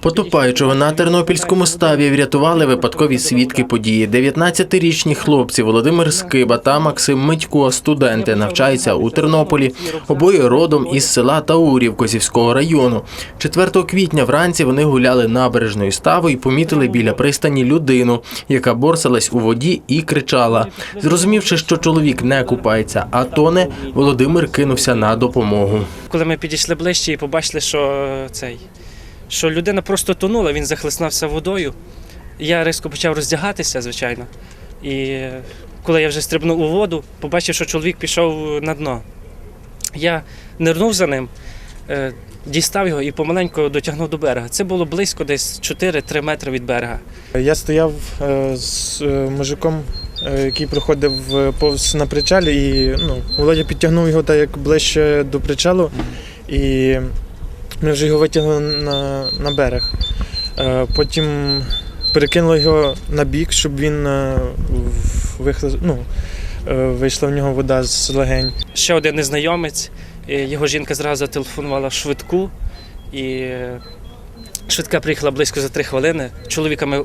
Потопаючого на тернопільському ставі врятували випадкові свідки події. 19-річні хлопці Володимир Скиба та Максим Митько, студенти, навчаються у Тернополі. Обоє родом із села Таурів Козівського району. 4 квітня вранці вони гуляли набережною ставу і помітили біля пристані людину, яка борсалась у воді і кричала. Зрозумівши, що чоловік не купається, а тоне, Володимир кинувся на допомогу. Коли ми підійшли ближче і побачили, що цей, що людина просто тонула, він захлиснався водою. Я різко почав роздягатися, звичайно. І коли я вже стрибнув у воду, побачив, що чоловік пішов на дно. Я нирнув за ним, е, дістав його і помаленьку дотягнув до берега. Це було близько десь 4-3 метри від берега. Я стояв е, з е, мужиком, який проходив повз на причалі, і ну, Володя підтягнув його так як ближче до причалу, і ми вже його витягнули на, на берег. Е, Потім перекинули його на бік, щоб він е, вихлиз- ну, е, вийшла в нього вода з легень. Ще один незнайомець, його жінка зразу зателефонувала швидку, і швидка приїхала близько за три хвилини. Чоловіка ми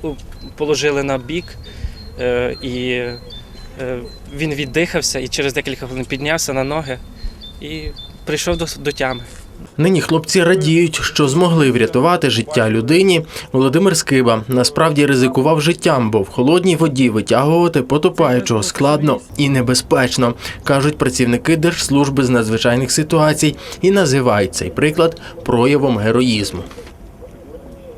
положили на бік, і він віддихався і через декілька хвилин піднявся на ноги і прийшов до, до тями. Нині хлопці радіють, що змогли врятувати життя людині. Володимир Скиба насправді ризикував життям, бо в холодній воді витягувати потопаючого складно і небезпечно, кажуть працівники Держслужби з надзвичайних ситуацій і називають цей приклад проявом героїзму.